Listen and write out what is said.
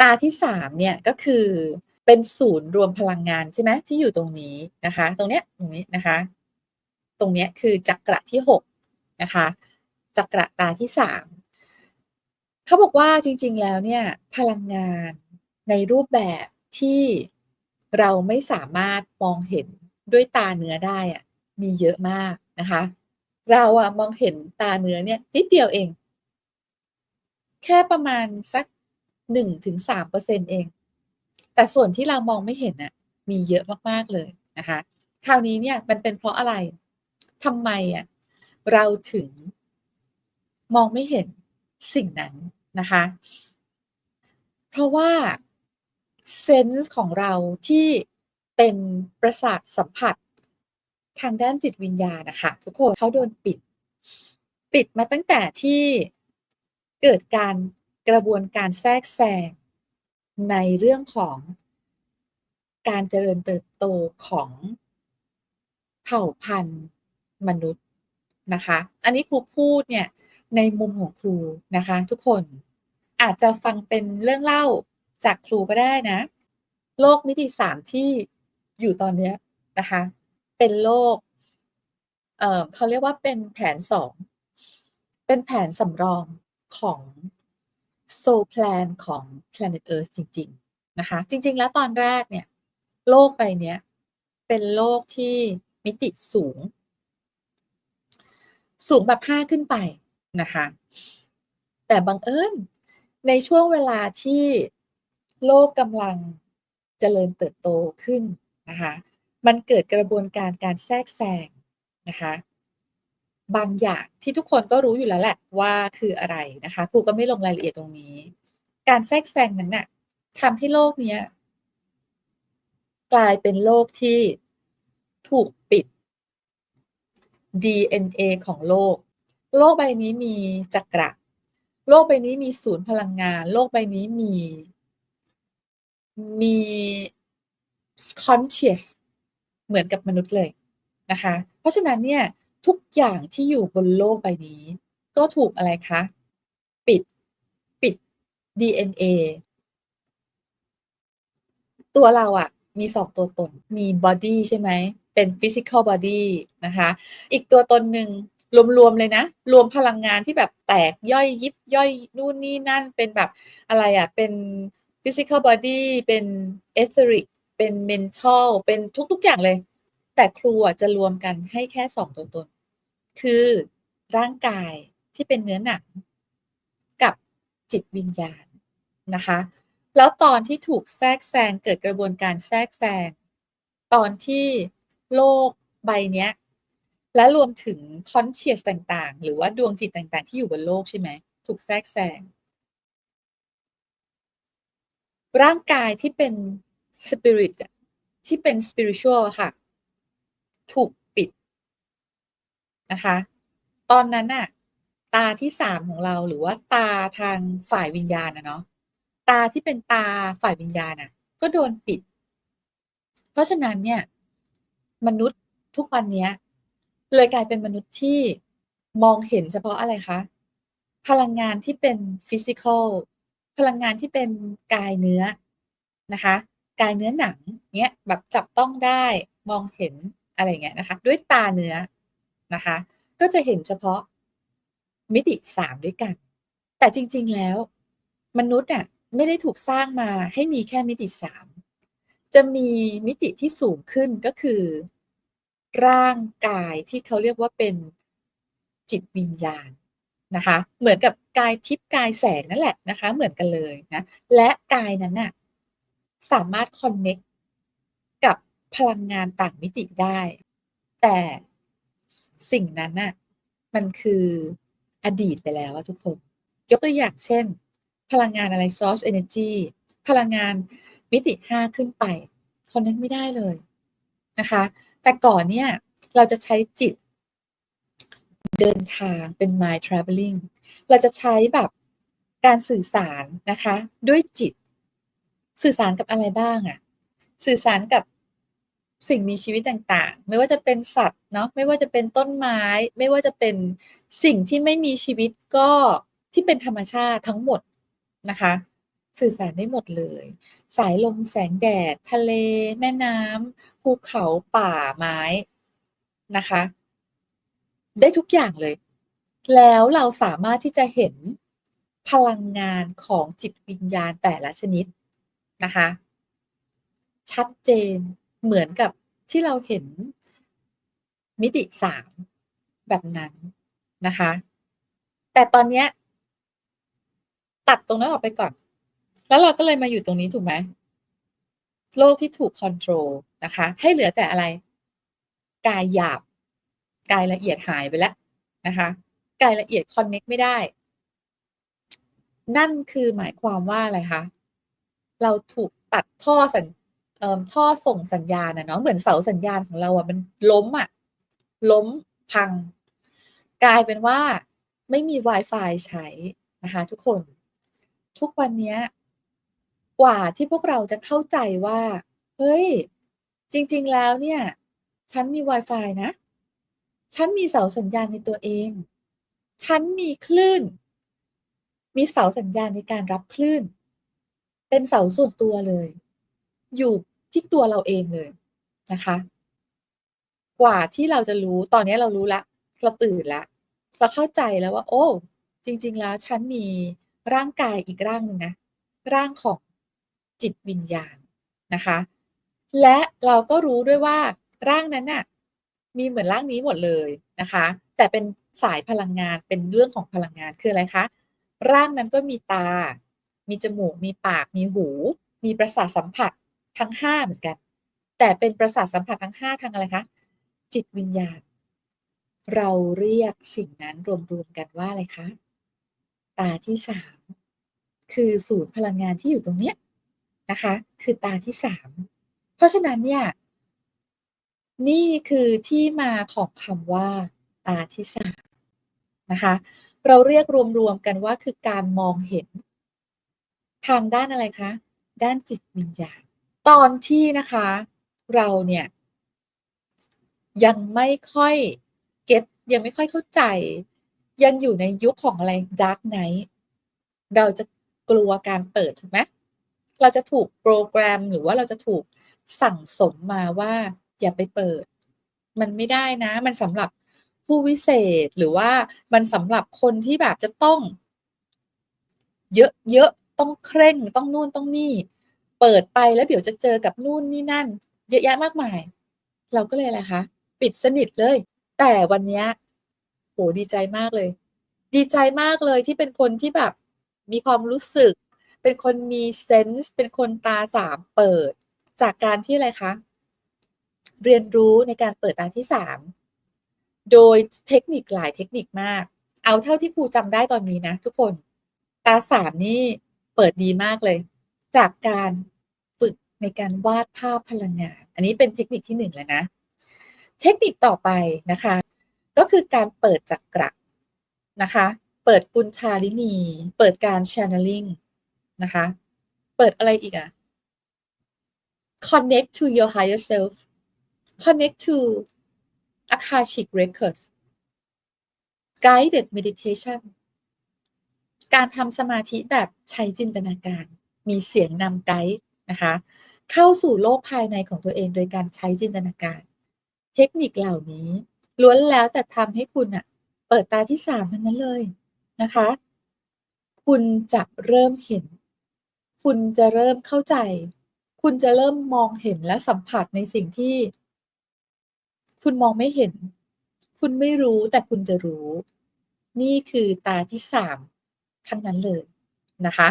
ตาที่3เนี่ยก็คือเป็นศูนย์รวมพลังงานใช่ไหมที่อยู่ตรงนี้นะคะ ตรงเนี้ยตรงนี้นะคะ ตรงเนี้ยคือจักระที่6นะคะจักระตาที่ 3เขาบอกว่าจริงๆแล้วเนี่ยพลังงานในรูปแบบที่เราไม่สามารถมองเห็นด้วยตาเนื้อได้อะมีเยอะมากนะคะ เราอะมองเห็นตาเนื้อเนี่ยนิดเดียวเอง แค่ประมาณสัก 1-3%เปอร์เซ็นเอง แต่ส่วนที่เรามองไม่เห็นน่ะมีเยอะมากๆเลยนะคะ คราวนี้เนี่ยมันเป็นเพราะอะไรทำไมอะเราถึงมองไม่เห็นสิ่งนั้นนะคะ เพราะว่าเซนส์ของเราที่เป็นประสาทสัมผัสทางด้านจิตวิญญาณนะคะทุกคนเขาโดนปิด ปิดมาตั้งแต่ที่เกิดการ กระบวนการแทรกแซงในเรื่องของการเจริญเติบโตของเผ่าพันธุ์มนุษย์นะคะ อันนี้ครูพูดเนี่ยในมุมของครูนะคะทุกคนอาจจะฟังเป็นเรื่องเล่าจากครูก็ได้นะ โลกมิติ3ที่อยู่ตอนนี้นะคะ เป็นโลกเเขาเรียกว่าเป็นแผน2เป็นแผนสำรองของ Soul Plan ของ Planet Earth จริง ๆ นะคะ จริง ๆ แล้วตอนแรกเนี่ย โลกใบเนี้ยเป็นโลกที่มิติสูง สูงแบบ5ขึ้นไปนะคะ แต่บังเอิญในช่วงเวลาที่โลกกำลังเจริญเติบโตขึ้นนะคะ มันเกิดกระบวนการการแทรกแซงนะคะ บางอย่างที่ทุกคนก็รู้อยู่แล้วแหละว่าคืออะไรนะคะครูก็ไม่ลงรายละเอียดตรงนี้ การแทรกแซงนั้นน่ะทำให้โลกเนี้ยกลายเป็นโลกที่ถูกปิด DNA ของโลก โลกใบนี้มีจักระ โลกใบนี้มีศูนย์พลังงาน โลกใบนี้มี มี conscious เหมือนกับมนุษย์เลยนะคะ เพราะฉะนั้นเนี่ย ทุกอย่างที่อยู่บนโลกใบนี้ ก็ถูกอะไรคะ ปิดปิด DNA ตัวเราอะมี2ตัวตนมีบอดี้ใช่ไหม เป็น physical body นะคะ อีกตัวตนหนึ่งรวมๆเลยนะ รวมพลังงานที่แบบแตกย่อยยิบย่อยนู่นนี่นั่นเป็นแบบอะไรอะเป็น physical body เป็น etheric เป็น mental เป็นทุกๆอย่างเลย แต่ครูจะรวมกันให้แค่2ตัวตน คือร่างกายที่เป็นเนื้อหนังกับจิตวิญญาณนะคะ แล้วตอนที่ถูกแทรกแซงเกิดกระบวนการแทรกแซงตอนที่โลกใบเนี้ยและรวมถึง conscious ต่างๆ หรือว่าดวงจิตต่างๆ ที่อยู่บนโลกใช่ไหมถูกแทรกแซงร่างกายที่เป็นสปิริตที่เป็น spiritual อะค่ะ ถูก นะคะ ตอนนั้นน่ะ ตาที่3ของเราหรือว่าตาทางฝ่ายวิญญาณอะเนาะตาที่เป็นตาฝ่ายวิญญาณน่ะ ก็โดนปิด เพราะฉะนั้นเนี่ย มนุษย์ทุกวันเนี้ย เลยกลายเป็นมนุษย์ที่มองเห็นเฉพาะอะไรคะ พลังงานที่เป็น physical พลังงานที่เป็นกายเนื้อนะคะ กายเนื้อหนังเงี้ยแบบจับต้องได้มองเห็นอะไรเงี้ยนะคะ ด้วยตาเนื้อ นะคะ ก็จะเห็นเฉพาะมิติ3ด้วยกัน แต่จริง ๆ แล้ว มนุษย์อะไม่ได้ถูกสร้างมาให้มีแค่มิติ3จะมีมิติที่สูงขึ้นก็คือ ร่างกายที่เขาเรียกว่าเป็นจิตวิญญาณนะคะ เหมือนกับกายทิพย์กายแสงนั่นแหละนะคะ เหมือนกันเลยนะ และกายนั้นน่ะสามารถคอนเน็กต์กับพลังงานต่างมิติได้ แต่ สิ่งนั้นน่ะมันคืออดีตไปแล้วทุกคน ยกตัวอย่างเช่น พลังงานอะไร Source Energy พลังงานมิติ 5 ขึ้นไปคนเน็กไม่ได้เลยนะคะ แต่ก่อนเนี่ย เราจะใช้จิต เดินทางเป็น Mind traveling เราจะใช้แบบการสื่อสารนะคะ ด้วยจิต สื่อสารกับอะไรบ้างอะสื่อสารกับ สิ่งมีชีวิตต่างๆ ไม่ว่าจะเป็นสัตว์เนาะไม่ว่าจะเป็นต้นไม้ ไม่ว่าจะเป็นสิ่งที่ไม่มีชีวิตก็ที่เป็นธรรมชาติทั้งหมดนะคะ สื่อสารได้หมดเลย สายลมแสงแดด ทะเล แม่น้ำภูเขาป่าไม้นะคะ ได้ทุกอย่างเลย แล้วเราสามารถที่จะเห็นพลังงานของจิตวิญญาณแต่ละชนิดนะคะ ชัดเจน เหมือนกับที่เราเห็นมิติ3แบบนั้นนะคะ แต่ตอนเนี้ย ตัดตรงนั้นออกไปก่อน แล้วเราก็เลยมาอยู่ตรงนี้ถูกไหม?โลกที่ถูกคอนโทรลนะคะ ให้เหลือแต่อะไร กายหยาบ กายละเอียดหายไปแล้วนะคะ กายละเอียดคอนเน็กต์ไม่ได้ นั่นคือหมายความว่าอะไรคะ?เราถูกตัดท่อสัญเอ่อ ท่อส่งสัญญาณอะเนาะเหมือนเสาสัญญาณของเราอะมันล้มอะล้มพัง กลายเป็นว่าไม่มีวายฟใช้นะคะทุกคน ทุกวันนี้กว่าที่พวกเราจะเข้าใจว่า เฮ้ย จริง ๆ แล้วเนี่ย ฉันมีวายฟนะ ฉันมีเสาสัญญาณในตัวเอง ฉันมีคลื่น มีเสาสัญญาณในการรับคลื่น เป็นเสาส่วนตัวเลย อยู่ที่ตัวเราเองเลยนะคะ กว่าที่เราจะรู้ตอนนี้เรารู้แล้วเราตื่นแล้วเราเข้าใจแล้วว่า โอ้ จริง ๆ แล้วฉันมีร่างกายอีกร่างหนึ่งนะ ร่างของจิตวิญญาณนะคะ และเราก็รู้ด้วยว่าร่างนั้นน่ะมีเหมือนร่างนี้หมดเลยนะคะ แต่เป็นสายพลังงานเป็นเรื่องของพลังงานคืออะไรคะ?ร่างนั้นก็มีตา มีจมูก มีปาก มีหู มีประสาทสัมผัส ทั้ง5เหมือนกัน แต่เป็นประสาทสัมผัสทั้ง5ทางอะไรคะ?จิตวิญญาณ เราเรียกสิ่งนั้นรวมๆกันว่าอะไรคะ?ตาที่3คือศูนย์พลังงานที่อยู่ตรงเนี้ยนะคะ คือตาที่3เพราะฉะนั้นเนี่ย นี่คือที่มาของคำว่า ตาที่3นะคะ เราเรียกรวมๆกันว่าคือการมองเห็น ทางด้านอะไรคะ?ด้านจิตวิญญาณ ตอนที่นะคะเราเนี่ย ยังไม่ค่อยเก็ตยังไม่ค่อยเข้าใจ ยังอยู่ในยุคของอะไร Dark Night เราจะกลัวการเปิดถูกไหม?เราจะถูกโปรแกรมหรือว่าเราจะถูกสั่งสมมาว่า อย่าไปเปิด มันไม่ได้นะ มันสำหรับผู้วิเศษหรือว่ามันสำหรับคนที่แบบจะต้อง เยอะๆต้องเคร่งต้องนู่นต้องนี่ เปิดไปแล้วเดี๋ยวจะเจอกับนู่นนี่นั่น เยอะแยะมากมาย เราก็เลยอะไรคะปิดสนิทเลย แต่วันนี้โอ้ดีใจมากเลย ดีใจมากเลยที่เป็นคนที่แบบมีความรู้สึก เป็นคนมีเซนส์เป็นคนตา3เปิด จากการที่อะไรคะเรียนรู้ในการเปิดตาที่3โดยเทคนิคหลายเทคนิคมาก เอาเท่าที่ครูจำได้ตอนนี้นะทุกคน ตา3นี่เปิดดีมากเลย จากการฝึกในการวาดภาพพลังงาน อันนี้เป็นเทคนิคที่1แล้วนะ เทคนิคต่อไปนะคะ ก็คือการเปิดจักระนะคะ เปิดกุญชาลินี เปิดการ channeling นะคะ เปิดอะไรอีกอะ? Connect to your higher self Connect to Akashic Records Guided meditation การทำสมาธิแบบใช้จินตนาการ มีเสียงนำไกด์นะคะ เข้าสู่โลกภายในของตัวเองโดยการใช้จินตนาการ เทคนิคเหล่านี้ล้วนแล้วแต่ทำให้คุณน่ะเปิดตาที่3ทั้งนั้นเลยนะคะ คุณจะเริ่มเห็น คุณจะเริ่มเข้าใจ คุณจะเริ่มมองเห็นและสัมผัสในสิ่งที่ คุณมองไม่เห็น คุณไม่รู้แต่คุณจะรู้ นี่คือตาที่3ทั้งนั้นเลยนะคะ